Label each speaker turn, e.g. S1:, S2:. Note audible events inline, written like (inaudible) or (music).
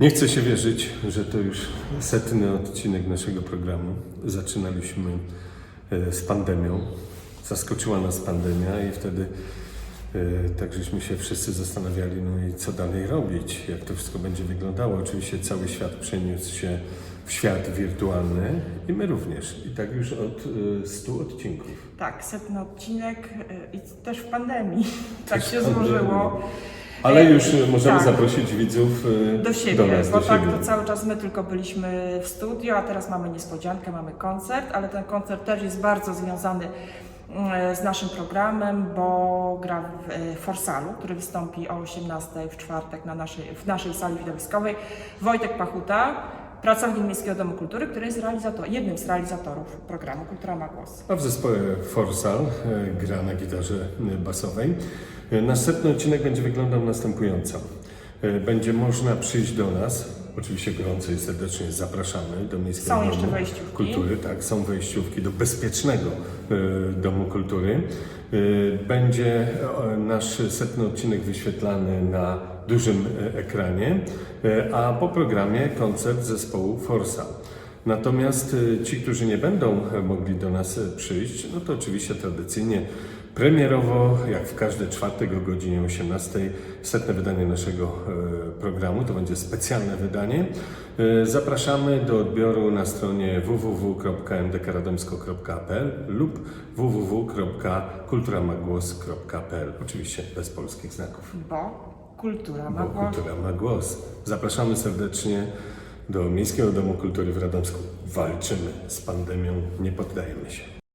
S1: Nie chce się wierzyć, że to już setny odcinek naszego programu. Zaczynaliśmy e, z pandemią. Zaskoczyła nas pandemia i wtedy e, tak żeśmy się wszyscy zastanawiali, no i co dalej robić, jak to wszystko będzie wyglądało. Oczywiście cały świat przeniósł się w świat wirtualny i my również. I tak już od e, 100 odcinków.
S2: Tak, setny odcinek i też w pandemii. (laughs) Tak się złożyło.
S1: Ale już e, możemy
S2: Tak.
S1: zaprosić widzów e,
S2: Do siebie,
S1: do nas,
S2: bo
S1: do
S2: tak
S1: siebie.
S2: to cały czas my tylko byliśmy w studio, a teraz mamy niespodziankę, mamy koncert, ale ten koncert też jest bardzo związany mm, z naszym programem, bo gra w e, Forsalu, który wystąpi o 18 w czwartek na naszej, w naszej sali widowiskowej. Wojtek Pachuta, pracownik Miejskiego Domu Kultury, który jest jednym z realizatorów programu Kultura ma głos.
S1: A w zespole Forsal e, gra na gitarze basowej. E, Nasz setny odcinek będzie wyglądał następująco. E, Będzie można przyjść do nas, oczywiście gorąco i serdecznie zapraszamy do Miejskiego
S2: Są
S1: Domu. Kultury. Tak, są wejściówki do bezpiecznego e, Domu Kultury. E, Będzie nasz setny odcinek wyświetlany na dużym ekranie, a po programie koncert zespołu Forsal. Natomiast y, ci, którzy nie będą e, mogli do nas e, przyjść, no to oczywiście tradycyjnie premierowo, jak w każdy czwartek o godzinie 18, setne wydanie naszego e, programu, to będzie specjalne wydanie. Zapraszamy do odbioru na stronie www.mdkradomsko.pl lub www.kulturamagłos.pl Oczywiście bez polskich znaków,
S2: Bo kultura ma
S1: bo kultura ma głos. Zapraszamy serdecznie do Miejskiego Domu Kultury w Radomsku. Walczymy z pandemią, nie poddajemy się.